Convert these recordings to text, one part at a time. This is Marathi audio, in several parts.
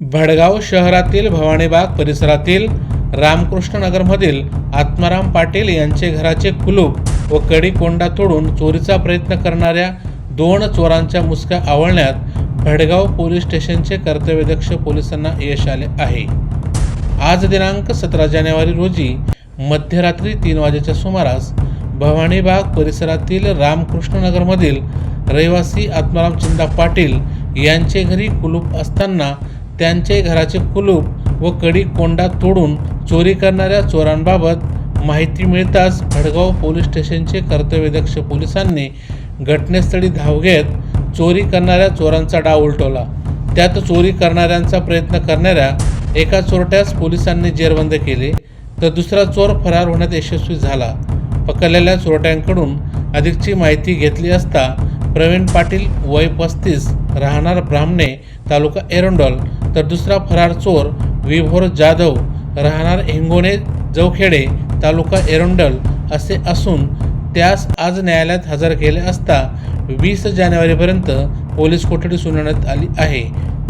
भडगाव शहरातील भवानीबाग परिसरातील रामकृष्ण नगरमधील आत्माराम पाटील यांचे घराचे कुलूप व कडी कोंडा तोडून चोरीचा प्रयत्न करणाऱ्या दोन चोरांच्या मुसक्या आवळण्यात भडगाव पोलीस स्टेशनचे कर्तव्यदक्ष पोलिसांना यश आले आहे. आज दिनांक सतरा जानेवारी रोजी मध्यरात्री तीन वाजेच्या सुमारास भवानीबाग परिसरातील रामकृष्णनगरमधील रहिवासी आत्माराम चिंदा पाटील यांचे घरी कुलूप असताना त्यांचे घराचे कुलूप व कडी कोंडा तोडून चोरी करणाऱ्या चोरांबाबत माहिती मिळताच भडगाव पोलीस स्टेशनचे कर्तव्यदक्ष पोलिसांनी घटनास्थळी धाव घेत चोरी करणाऱ्या चोरांचा डाव उलटवला. त्यात चोरी करणाऱ्यांचा प्रयत्न करणाऱ्या एका चोरट्यास पोलिसांनी जेरबंद केले तर दुसरा चोर फरार होण्यात यशस्वी झाला. पकडलेल्या चोरट्यांकडून अधिकची माहिती घेतली असता प्रवीण पाटील वय पस्तीस राहणार ब्राह्मणे तालुका एरंडोल तर दुसरा फरार चोर विभोर जाधव राहणार हिंगोणे जवखेडे तालुका एरंडल असे असून त्यास आज न्यायालयात हजर केले असता वीस जानेवारीपर्यंत पोलीस कोठडी सुनावण्यात आली आहे.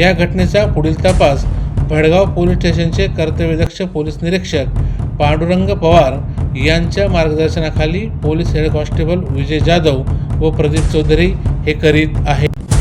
या घटनेचा पुढील तपास भडगाव पोलीस स्टेशनचे कर्तव्यदक्ष पोलीस निरीक्षक पांडुरंग पवार यांच्या मार्गदर्शनाखाली police head constable Vijay Jadhav व प्रदीप चौधरी हे करीत आहेत.